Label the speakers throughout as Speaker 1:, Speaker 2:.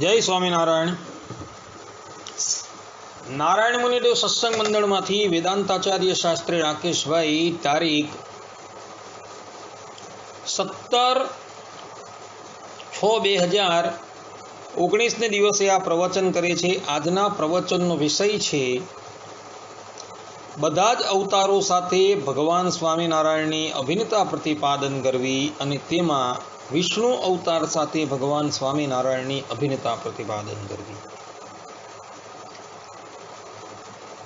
Speaker 1: જય સ્વામિનારાયણ. નારાયણ મુનિદેવ સત્સંગ મંડળમાંથી વેદાંતાચાર્ય શાસ્ત્રી રાકેશભાઈ તારીખ સત્તર છ બે હજાર ઓગણીસને દિવસે આ પ્રવચન કરે છે. આજના પ્રવચનનો વિષય છે બધા જ અવતારો સાથે ભગવાન સ્વામિનારાયણની અભિનેતા પ્રતિપાદન કરવી અને તેમાં વિષ્ણુ અવતાર સાથે ભગવાન સ્વામિનારાયણની અભિનેતા પ્રતિપાદન કરવી.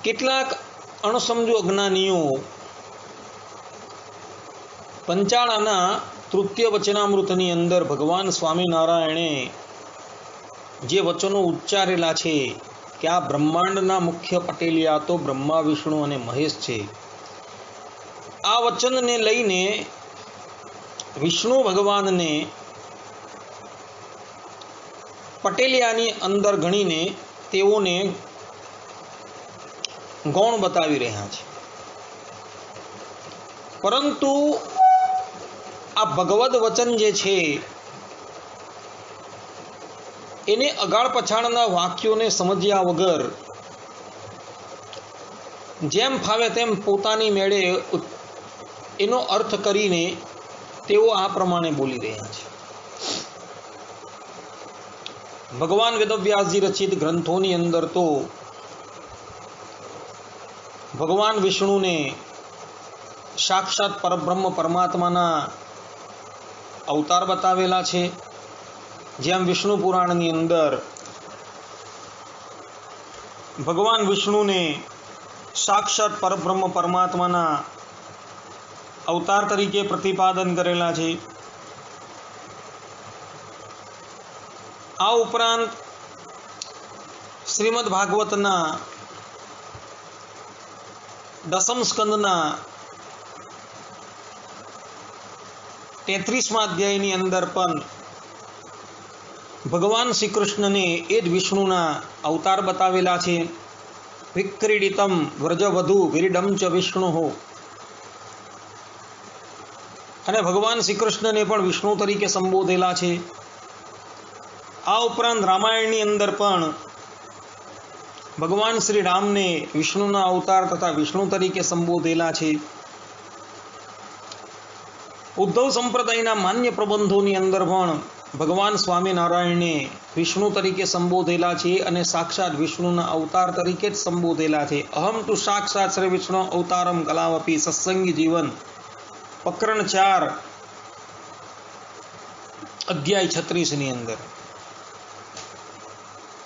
Speaker 1: કેટલાક અણસમજુ અજ્ઞાનીઓ પંચાળાના તૃતીય વચનામૃતની અંદર ભગવાન સ્વામિનારાયણે જે વચનો ઉચ્ચારેલા છે કે આ બ્રહ્માંડના મુખ્ય પટેલિયા તો બ્રહ્મા, વિષ્ણુ અને મહેશ છે, આ વચનને લઈને વિષ્ણુ ભગવાનને પટેલિયાની અંદર ગણીને તેઓને ગૌણ બતાવી રહ્યા છે. પરંતુ આ ભગવદ વચન જે છે, એને અગાળ પછાડના વાક્યોને સમજ્યા વગર જેમ ફાવે તેમ પોતાની મેળે એનો અર્થ કરીને તેઓ આ પ્રમાણે બોલી રહ્યા છે. ભગવાન વેદવ્યાસજી રચિત ગ્રંથોની અંદર તો ભગવાન વિષ્ણુને સાક્ષાત પરબ્રહ્મ પરમાત્માના અવતાર બતાવેલા છે. જેમ વિષ્ણુ પુરાણની અંદર ભગવાન વિષ્ણુને સાક્ષાત પરબ્રહ્મ પરમાત્માના અવતાર તરીકે પ્રતિપાદન કરેલા છે. આ ઉપરાંત શ્રીમદ ભાગવતના દસમ સ્કંદના તેત્રીસમા અધ્યાયની અંદર પણ ભગવાન શ્રી કૃષ્ણને એ જ વિષ્ણુના અવતાર બતાવેલા છે. વિક્રીડિતમ વ્રજવધુ વિરીડમ ચ વિષ્ણુ. અને ભગવાન શ્રી કૃષ્ણને પણ વિષ્ણુ તરીકે સંબોધેલા છે. આ ઉપરાંત રામાયણની અંદર પણ ભગવાન શ્રી રામને વિષ્ણુના અવતાર તથા વિષ્ણુ તરીકે સંબોધેલા છે. ઉદ્ધવ સંપ્રદાયના માન્ય પ્રબંધોની અંદર પણ ભગવાન સ્વામિનારાયણને વિષ્ણુ તરીકે સંબોધેલા છે અને સાક્ષાત વિષ્ણુના અવતાર તરીકે જ સંબોધેલા છે. અહમ તુ સાક્ષાત શ્રી વિષ્ણુ અવતારમ કલાવપી સત્સંગી જીવન પ્રકરણ ચાર, અધ્યાય છત્રીસની અંદર.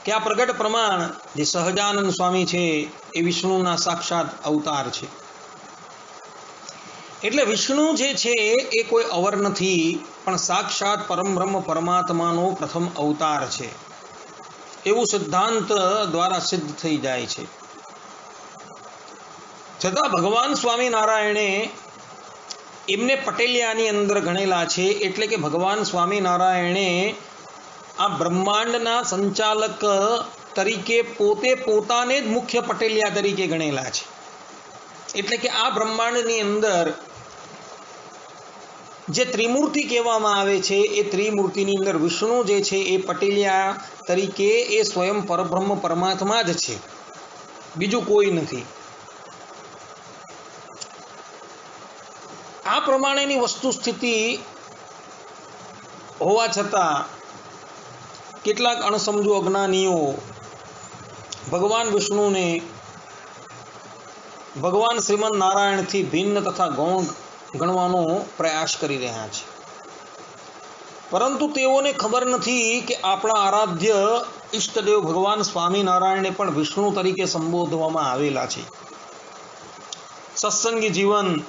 Speaker 1: કે આ પ્રગટ પ્રમાણ જે સહજાનંદ સ્વામી છે એ વિષ્ણુના સાક્ષાત અવતાર છે. એટલે વિષ્ણુ જે છે એ કોઈ અવર નથી, પણ સાક્ષાત પરમબ્રહ્મ પરમાત્માનો પ્રથમ અવતાર છે. એવું સિદ્ધાંત દ્વારા સિદ્ધ થઈ જાય છે. છતાં ભગવાન સ્વામિનારાયણે એમને પટેલિયાની અંદર ગણેલા છે એટલે કે ભગવાન સ્વામિનારાયણે આ બ્રહ્માંડના સંચાલક તરીકે પોતે પોતાને જ મુખ્ય પટેલિયા તરીકે ગણેલા છે. એટલે કે આ બ્રહ્માંડની અંદર જે ત્રિમૂર્તિ કહેવામાં આવે છે, એ ત્રિમૂર્તિની અંદર વિષ્ણુ જે છે, એ પટેલિયા તરીકે એ સ્વયં પરબ્રહ્મ પરમાત્મા જ છે. બીજું કોઈ નથી. આ પ્રમાણેની વસ્તુ સ્થિતિ હોવા છતાં કેટલાક અણસમજુ અજ્ઞાનીઓ ભગવાન વિષ્ણુને ભગવાન શ્રીમદ નારાયણથી ભિન્ન તથા ગૌણ ગણવાનો પ્રયાસ કરી રહ્યા છે. પરંતુ તેઓને ખબર નથી કે આપણા આરાધ્ય ઈષ્ટદેવ ભગવાન સ્વામિનારાયણને પણ વિષ્ણુ તરીકે સંબોધવામાં આવેલા છે. સત્સંગી જીવન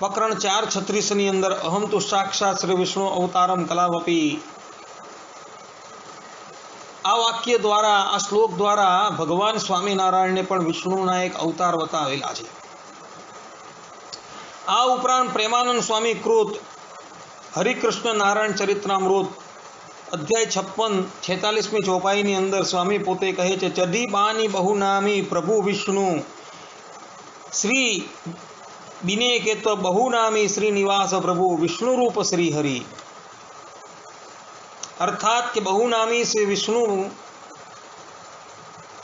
Speaker 1: પ્રકરણ ચાર છત્રીસની અંદર અહમ તુ સાક્ષાત શ્રી વિષ્ણુ અવતારમ કલાવપી. આ વાક્ય દ્વારા, આ શ્લોક દ્વારા ભગવાન સ્વામિનારાયણને પણ વિષ્ણુના એક અવતાર બતાવેલા છે. આ ઉપરાંત પ્રેમાનંદ સ્વામી કૃત, હરિકૃષ્ણ નારાયણ ચરિત્રામૃત, અધ્યાય છપ્પન, છેતાલીસમી ચોપાઈની અંદર સ્વામી પોતે કહે છે ચદી બાની બહુનામી પ્રભુ વિષ્ણુ, શ્રી બિને કે બહુનામી શ્રીનિવાસ પ્રભુ વિષ્ણુ રૂપ શ્રી હરિ અર્થાત કે બહુનામી શ્રી વિષ્ણુ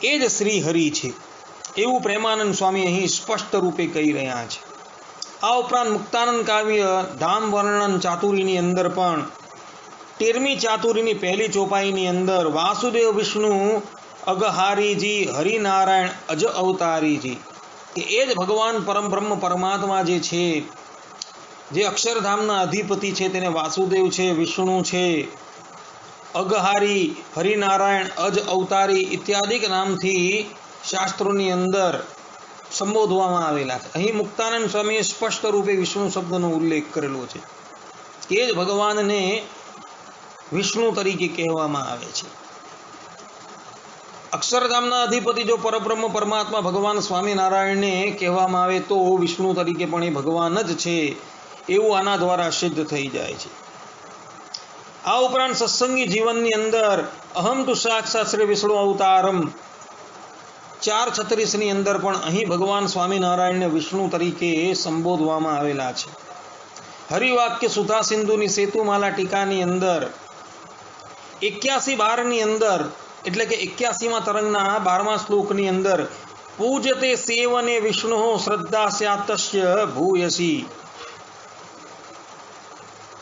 Speaker 1: એ જ શ્રી હરિ છે એવું પ્રેમાનંદ સ્વામી અહીં સ્પષ્ટ રૂપે કહી રહ્યા છે આ ઉપરાંત મુક્તાનંદ કાવ્ય ધામ વર્ણન ચાતુરીની અંદર પણ તેરમી ચાતુરીની પહેલી ચોપાઈની અંદર વાસુદેવ વિષ્ણુ અગહારીજી હરિનારાયણ અજ અવતારીજી કે એ જ ભગવાન પરમ બ્રહ્મ પરમાત્મા જે છે, જે અક્ષરધામના અધિપતિ છે, તેને વાસુદેવ છે, વિષ્ણુ છે, અગહારી, હરિનારાયણ, અજ અવતારી ઇત્યાદિક નામથી શાસ્ત્રોની અંદર સંબોધવામાં આવેલા છે. અહીં મુક્તાનંદ સ્વામીએ સ્પષ્ટ રૂપે વિષ્ણુ શબ્દનો ઉલ્લેખ કરેલો છે. એ જ ભગવાનને વિષ્ણુ તરીકે કહેવામાં આવે છે. અક્ષરધામના અધિપતિ જો પરબ્રહ્મ પરમાત્મા ભગવાન સ્વામિનારાયણને કહેવામાં આવે તો વિષ્ણુ તરીકે પણ એ ભગવાન જ છે, એવું આના દ્વારા સિદ્ધ થઈ જાય છે. આ ઉપરાંત સત્સંગી જીવનની અંદર અહમ તુ શ્રી વિષ્ણુ અવતારમ ચાર છત્રીસની અંદર પણ અહીં ભગવાન સ્વામિનારાયણને વિષ્ણુ તરીકે સંબોધવામાં આવેલા છે. હરિવાક્ય સુધા સિંધુની સેતુમાલા ટીકાની અંદર એક્યાસી બારની અંદર એટલે કે એક્યાસીમાં તરંગના બારમા શ્લોકની અંદર, પૂજતે સેવને વિષ્ણુ શ્રદ્ધા સ્યાતસ્ય ભૂયસી.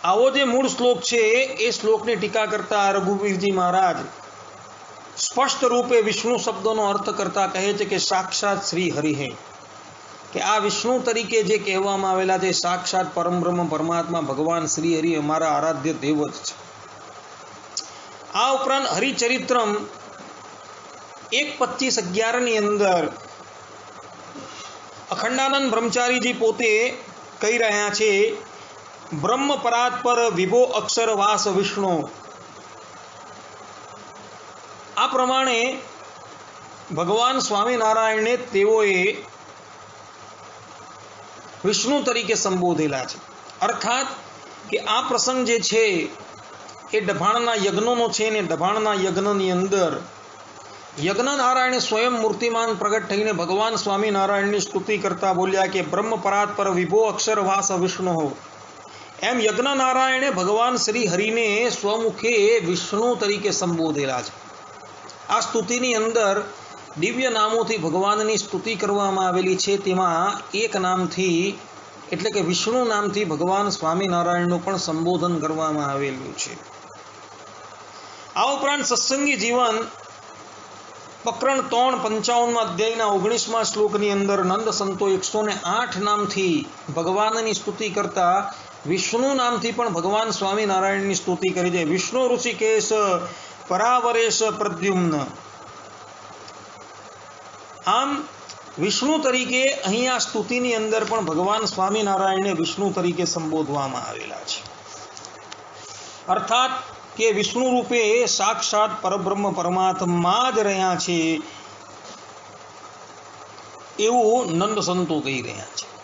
Speaker 1: આવો જે મૂળ શ્લોક છે, એ શ્લોકની ટીકા કરતા રઘુવીરજી મહારાજ સ્પષ્ટ રૂપે વિષ્ણુ શબ્દનો અર્થ કરતા કહે છે કે સાક્ષાત શ્રી હરિ હે. કે આ વિષ્ણુ તરીકે જે કહેવામાં આવેલા છે, સાક્ષાત પરમબ્રહ્મ પરમાત્મા ભગવાન શ્રી હરિ અમારા આરાધ્ય દેવ જ છે. આ ઉપરાંત હરિચરિત્રમ એક પચીસ અગિયારની અંદર અખંડાનંદ બ્રહ્મચારીજી પોતે કહી રહ્યા છે, બ્રહ્મ પરાત પર વિભો અક્ષર વાસ વિષ્ણુ. આ પ્રમાણે ભગવાન સ્વામિનારાયણને તેઓએ વિષ્ણુ તરીકે સંબોધેલા છે. અર્થાત કે આ પ્રસંગ જે છે એ ડભાણના યજ્ઞોનો છે ને ડભાણના યજ્ઞની અંદર યજ્ઞનારાયણ સ્વયં મૂર્તિમાન પ્રગટ થઈને ભગવાન સ્વામિનારાયણની સ્તુતિ કરતા બોલ્યા કે, બ્રહ્મ પરાત પર વિભો અક્ષર વાસ વિષ્ણુ. એમ યજ્ઞનારાયણે ભગવાન શ્રી હરિને સ્વમુખે વિષ્ણુ તરીકે સંબોધેલા છે. આ સ્તુતિની અંદર દિવ્ય નામોથી ભગવાનની સ્તુતિ કરવામાં આવેલી છે. તેમાં એક નામથી, એટલે કે વિષ્ણુ નામથી ભગવાન સ્વામિનારાયણનું પણ સંબોધન કરવામાં આવેલું છે. આ ઉપરાંત સત્સંગી જીવન પ્રકરણ ત્રણ પંચાવનમાં અધ્યાયના ઓગણીસમાં શ્લોકની અંદર નંદ સંતો એકસો ને આઠ નામથી ભગવાનની સ્તુતિ કરતા વિષ્ણુ નામથી પણ ભગવાન સ્વામિનારાયણની સ્તુતિ કરી છે વિષ્ણુ ઋષિકેશ પરાવરેશ પ્રદ્યુમ્ન. આમ વિષ્ણુ તરીકે અહીંયા સ્તુતિની અંદર પણ ભગવાન સ્વામિનારાયણને વિષ્ણુ તરીકે સંબોધવામાં આવેલા છે. અર્થાત કે વિષ્ણુ રૂપે સાક્ષાત પરબ્રહ્મ પરમાત્મા જ રહ્યા છે. એવું નંદ સંતો કહી રહ્યા છે.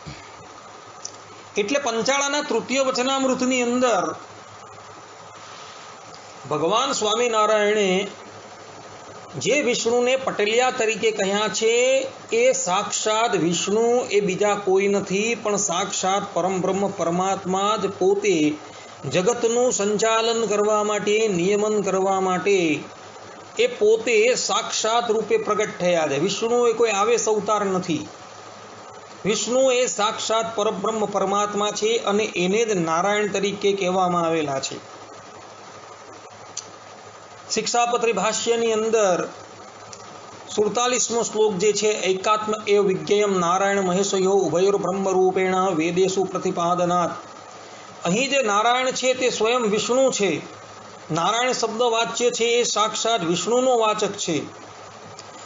Speaker 1: એટલે પંચાળાના તૃતીય વચનામૃતની અંદર ભગવાન સ્વામિનારાયણે જે વિષ્ણુને પટેલિયા તરીકે કહ્યા છે, એ સાક્ષાત વિષ્ણુ, એ બીજા કોઈ નથી, પણ સાક્ષાત પરમબ્રહ્મ પરમાત્મા જ પોતે જગતનું સંચાલન કરવા માટે, નિયમન કરવા માટે એ પોતે સાક્ષાત રૂપે પ્રગટ થયા છે. વિષ્ણુ એ કોઈ આવેશ અવતાર નથી. વિષ્ણુ એ સાક્ષાત પરબ્રહ્મ પરમાત્મા છે અને એને જ નારાયણ તરીકે કહેવામાં આવેલા છે. શિક્ષાપત્રી ભાષ્યની અંદર સુડતાલીસમો શ્લોક જે છે, એકાત્મ એ વિજ્ઞયમ નારાયણ મહેશયો ઉભયોર બ્રહ્મ રૂપેણ વેદેશુ પ્રતિપાદનાત. અહીં જે નારાયણ છે તે સ્વયં વિષ્ણુ છે. નારાયણ શબ્દ વાચ્ય છે એ સાક્ષાત વિષ્ણુનો વાચક છે.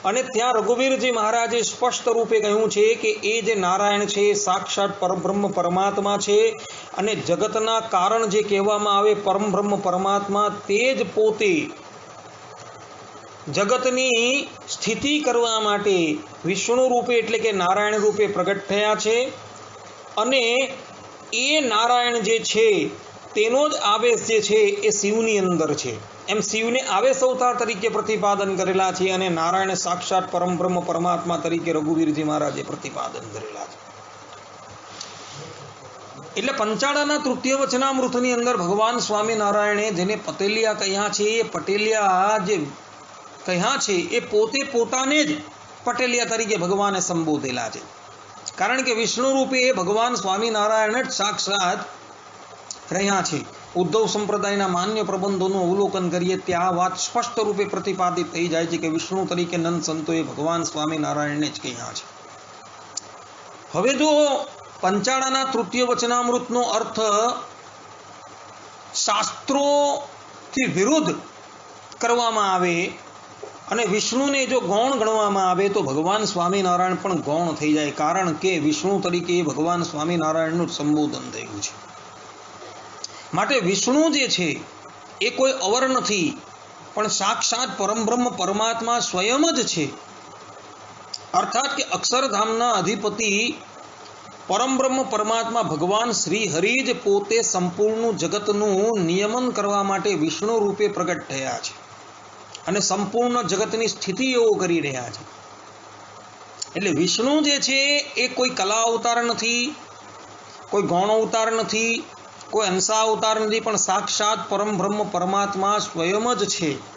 Speaker 1: અને ત્યાં રઘુવીરજી મહારાજે સ્પષ્ટ રૂપે કહ્યું છે કે એ જે નારાયણ છે એ સાક્ષાત પરબ્રહ્મ પરમાત્મા છે અને જગતના કારણ જે કહેવામાં આવે પરમબ્રહ્મ પરમાત્મા તે જ પોતે જગતની સ્થિતિ કરવા માટે વિષ્ણુ રૂપે એટલે કે નારાયણ રૂપે પ્રગટ થયા છે. અને એ નારાયણ જે છે, તેનો જ આવેશ જે છે, એ શિવની અંદર છે. એમ શિવને આવેશ અવતાર તરીકે પ્રતિપાદન કરેલા છે અને નારાયણ સાક્ષાત પરમબ્રહ્મ પરમાત્મા તરીકે રઘુવીરજી મહારાજે પ્રતિપાદન કરેલા છે. એટલે પંચાળાના તૃતીય વચનામૃતની અંદર ભગવાન સ્વામિનારાયણે જેને પટેલિયા કહ્યા છે, એ પટેલિયા જે કહ્યા છે, એ પોતે પોતાને જ પટેલિયા તરીકે ભગવાને સંબોધેલા છે. કારણ કે વિષ્ણુ રૂપે એ ભગવાન સ્વામિનારાયણ જ સાક્ષાત રહ્યા છે. ઉદ્ધવ સંપ્રદાયના માન્ય પ્રબંધોનું અવલોકન કરીએ ત્યાં આ વાત સ્પષ્ટ રૂપે પ્રતિપાદિત થઈ જાય છે કે વિષ્ણુ તરીકે નંદ સંતોએ ભગવાન સ્વામિનારાયણને જ કહ્યા છે. હવે જો પંચાળાના તૃતીય વચનામૃતનો અર્થ શાસ્ત્રોથી વિરુદ્ધ કરવામાં આવે અને વિષ્ણુને જો ગૌણ ગણવામાં આવે તો ભગવાન સ્વામિનારાયણ પણ ગૌણ થઈ જાય, કારણ કે વિષ્ણુ તરીકે ભગવાન સ્વામિનારાયણનું સંબોધન થયું છે. માટે વિષ્ણુ જે છે, એ કોઈ અવર નથી, પણ સાક્ષાત પરમબ્રહ્મ પરમાત્મા સ્વયં જ છે. અર્થાત કે અક્ષરધામના અધિપતિ પરમબ્રહ્મ પરમાત્મા ભગવાન શ્રી હરિ જ પોતે સંપૂર્ણ જગતનું નિયમન કરવા માટે વિષ્ણુ રૂપે પ્રગટ થયા છે. અને સંપૂર્ણ જગતની સ્થિતિઓ કરી રહ્યા છે. એટલે વિષ્ણુ જે છે એ કોઈ કલા અવતાર નથી, કોઈ ગૌણ અવતાર નથી, કોઈ અંશા અવતાર નથી, પણ સાક્ષાત પરમ બ્રહ્મ પરમાત્મા સ્વયં જ છે.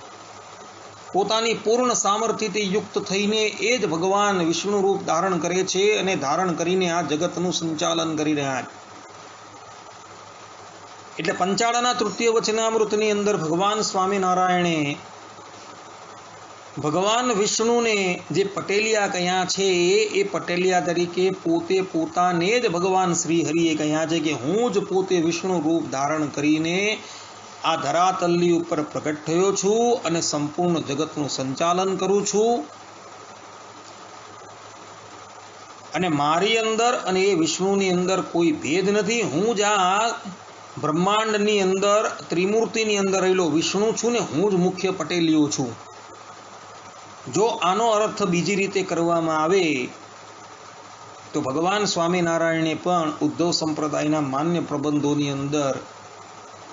Speaker 1: પોતાની પૂર્ણ સામર્થ્યથી યુક્ત થઈને એ જ ભગવાન વિષ્ણુ રૂપ ધારણ કરે છે અને ધારણ કરીને આ જગતનું સંચાલન કરી રહ્યા છે. એટલે પંચાળાના તૃતીય વચનામૃતની અંદર ભગવાન સ્વામિનારાયણે ભગવાન વિષ્ણુને જે પટેલિયા કહ્યા છે, એ પટેલિયા તરીકે પોતે પોતાને જ ભગવાન શ્રી હરિએ કહ્યા છે કે હું જ પોતે વિષ્ણુ રૂપ ધારણ કરીને આ ધરાતલ્લી ઉપર પ્રગટ થયો છું અને સંપૂર્ણ જગતનું સંચાલન કરું છું. અને મારી અંદર અને એ વિષ્ણુની અંદર કોઈ ભેદ નથી. હું જ આ બ્રહ્માંડની અંદર, ત્રિમૂર્તિની અંદર રહેલો વિષ્ણુ છું ને હું જ મુખ્ય પટેલિયો છું. જો આનો અર્થ બીજી રીતે કરવામાં આવે, તો ભગવાન સ્વામિનારાયણે પણ ઉદ્ધવ સંપ્રદાયના માન્ય પ્રબંધોની અંદર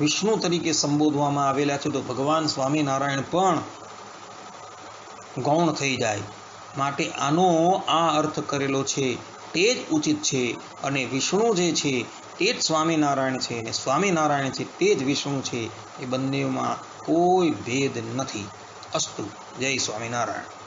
Speaker 1: વિષ્ણુ તરીકે સંબોધવામાં આવેલા છે, તો ભગવાન સ્વામિનારાયણ પણ ગૌણ થઈ જાય. માટે આનો આ અર્થ કરેલો છે, તે જ ઉચિત છે અને વિષ્ણુ જે છે, તે જ સ્વામિનારાયણ છે અને સ્વામિનારાયણ છે, તે જ વિષ્ણુ છે, એ બંનેમાં કોઈ ભેદ નથી. અસ્તુ. જય સ્વામિનારાયણ